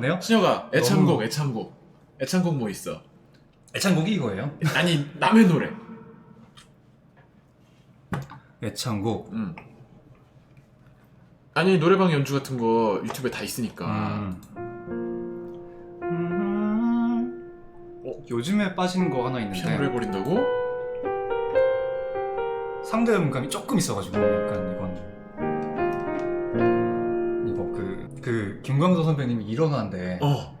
네요? 신혁아 애창곡 너무- 애창곡 애창곡 뭐 있어? 애창곡이 이거예요. 아니 남의 노래. 애창곡. 음. 아니 노래방 연주 같은 거 유튜브에 다 있으니까. 음. 음. 어, 요즘에 빠지는 거 하나 있는데 피아노를 해버린다고? 상대 음감이 조금 있어가지고 약간 이건 그, 그 김광석 선배님이 일어나는데 어.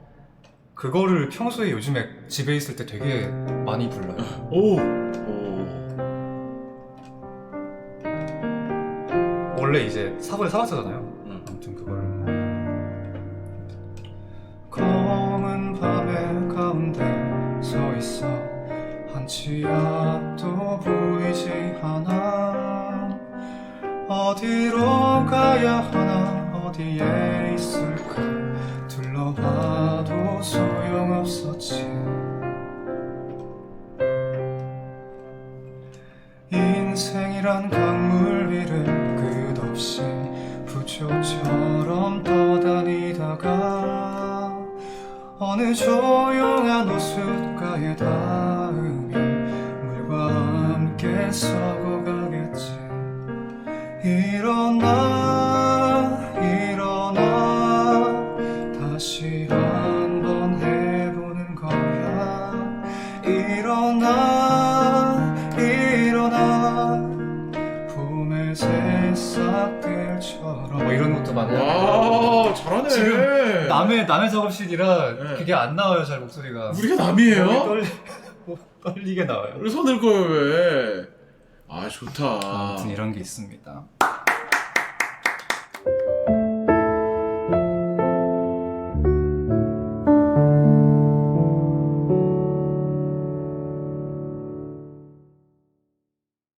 그거를 평소에 요즘에 집에 있을 때 되게 많이 불러요. 오. 오. 원래 이제 사본에 사봤잖아요. 응. 아무튼 그거를 검은 밤의 가운데 서 있어 한치 앞도 보이지 않아 어디로 가야 하나 어디에 있을까? 둘러봐도 소용없었지. 인생이란 강물 위를 끝없이 부초처럼 떠다니다가 어느 조용한 호숫가에 닿으면 물과 함께 서고 가겠지. 일어나 일어나 일어나 봄의 새싹들처럼 뭐 이런 것도 와 잘하네. 지금 남의 남의 작업실이라 네. 그게 안 나와요 잘 목소리가 우리가 남이에요? 떨리, 떨리게 나와요 왜 손을 꺼요 왜? 아 좋다. 아무튼 이런 게 있습니다